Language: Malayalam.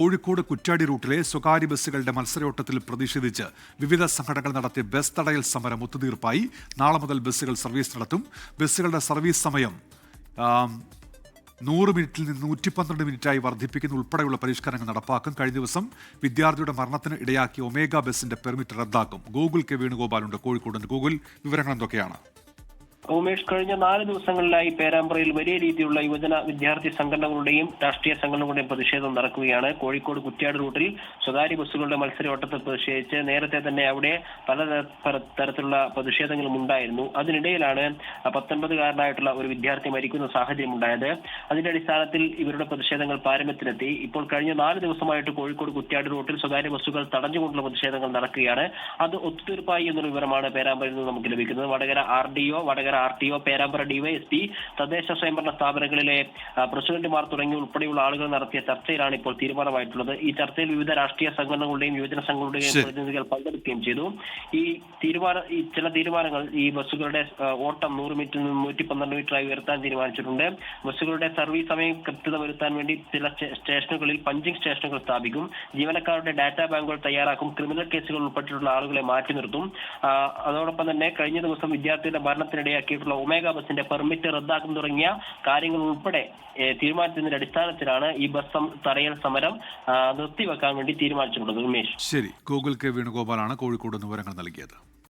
കോഴിക്കോട് കുറ്റാടി റൂട്ടിലെ സ്വകാര്യ ബസ്സുകളുടെ മത്സരയോട്ടത്തിൽ പ്രതിഷേധിച്ച് വിവിധ സംഘടനകൾ നടത്തിയ ബസ് തടയൽ സമരം ഒത്തുതീർപ്പായി നാളെ മുതൽ ബസ്സുകൾ സർവീസ് നടത്തും. ബസ്സുകളുടെ സർവീസ് സമയം നൂറ് മിനിറ്റിൽ നിന്ന് നൂറ്റി പന്ത്രണ്ട് മിനിറ്റായി വർദ്ധിപ്പിക്കുന്ന ഉൾപ്പെടെയുള്ള പരിഷ്കാരങ്ങൾ നടപ്പാക്കും. കഴിഞ്ഞ ദിവസം വിദ്യാർത്ഥിയുടെ മരണത്തിന് ഇടയാക്കിയ ഒമേഗ ബസിന്റെ പെർമിറ്റ് റദ്ദാക്കും. ഗൂഗിൾ കെ വേണുഗോപാലുണ്ട്. കോഴിക്കോട് ഗൂഗിൾ വിവരങ്ങൾ എന്തൊക്കെയാണ്? ഉമേഷ് കഴിഞ്ഞ നാല് ദിവസങ്ങളിലായി പേരാമ്പ്രയിൽ വലിയ രീതിയിലുള്ള യുവജന വിദ്യാർത്ഥി സംഘടനകളുടെയും രാഷ്ട്രീയ സംഘടനകളുടെയും പ്രതിഷേധം നടക്കുകയാണ്. കോഴിക്കോട് കുറ്റ്യാട് റൂട്ടിൽ സ്വകാര്യ ബസ്സുകളുടെ മത്സരയോട്ടത്തിൽ പ്രതിഷേധിച്ച് നേരത്തെ തന്നെ അവിടെ പല തരത്തിലുള്ള പ്രതിഷേധങ്ങളും ഉണ്ടായിരുന്നു. അതിനിടയിലാണ് പത്തൊൻപതുകാരനായിട്ടുള്ള ഒരു വിദ്യാർത്ഥി മരിക്കുന്ന സാഹചര്യം ഉണ്ടായത്. അതിന്റെ അടിസ്ഥാനത്തിൽ ഇവരുടെ പ്രതിഷേധങ്ങൾ പാരമ്യത്തിലെത്തി. ഇപ്പോൾ കഴിഞ്ഞ നാല് ദിവസമായിട്ട് കോഴിക്കോട് കുറ്റ്യാട് റൂട്ടിൽ സ്വകാര്യ ബസ്സുകൾ തടഞ്ഞുകൊണ്ടുള്ള പ്രതിഷേധങ്ങൾ നടക്കുകയാണ്. അത് ഒത്തുതീർപ്പായി എന്നൊരു വിവരമാണ് പേരാമ്പ്രയിൽ നിന്ന് നമുക്ക് ലഭിക്കുന്നത്. Vadakara R D O Vadakara R T O Perambra DYSP തദ്ദേശ സ്വയംഭരണ സ്ഥാപനങ്ങളിലെ പ്രസിഡന്റുമാർ തുടങ്ങി ഉൾപ്പെടെയുള്ള ആളുകൾ നടത്തിയ ചർച്ചയിലാണ് ഇപ്പോൾ തീരുമാനമായിട്ടുള്ളത്. ഈ ചർച്ചയിൽ വിവിധ രാഷ്ട്രീയ സംഘടനകളുടെയും യുവജന സംഘങ്ങളുടെയും പ്രതിനിധികൾ പങ്കെടുക്കുകയും ചെയ്തു. ഈ തീരുമാന ഈ ചില തീരുമാനങ്ങൾ ഈ ബസ്സുകളുടെ ഓട്ടം നൂറ് മീറ്ററിൽ നിന്ന് നൂറ്റി പന്ത്രണ്ട് മീറ്ററായി ഉയർത്താൻ തീരുമാനിച്ചിട്ടുണ്ട്. ബസ്സുകളുടെ സർവീസ് സമയം കൃത്യത വരുത്താൻ വേണ്ടി ചില സ്റ്റേഷനുകളിൽ പഞ്ചിങ് സ്റ്റേഷനുകൾ സ്ഥാപിക്കും. ജീവനക്കാരുടെ ഡാറ്റാ ബാങ്കുകൾ തയ്യാറാക്കും. ക്രിമിനൽ കേസുകൾ ഉൾപ്പെട്ടിട്ടുള്ള ആളുകളെ മാറ്റി നിർത്തും. അതോടൊപ്പം തന്നെ കഴിഞ്ഞ ദിവസം വിദ്യാർത്ഥിയുടെ മരണത്തിനിടയാക്കിയിട്ടുള്ള ഒമേഗ ബസിന്റെ പെർമിറ്റ് റദ്ദാക്കും തുടങ്ങിയ കാര്യങ്ങൾ ഉൾപ്പെടെ തീരുമാനത്തിന്റെ അടിസ്ഥാനത്തിലാണ് ഈ ബസ് തടയൽ സമരം നിർത്തിവെക്കാൻ വേണ്ടി തീരുമാനിച്ചിട്ടുള്ളത് ഉമേഷ്. ശരി. ഗൂഗിൾ കെ വേണുഗോപാലാണ് കോഴിക്കോട് വിവരങ്ങൾ നൽകിയത്.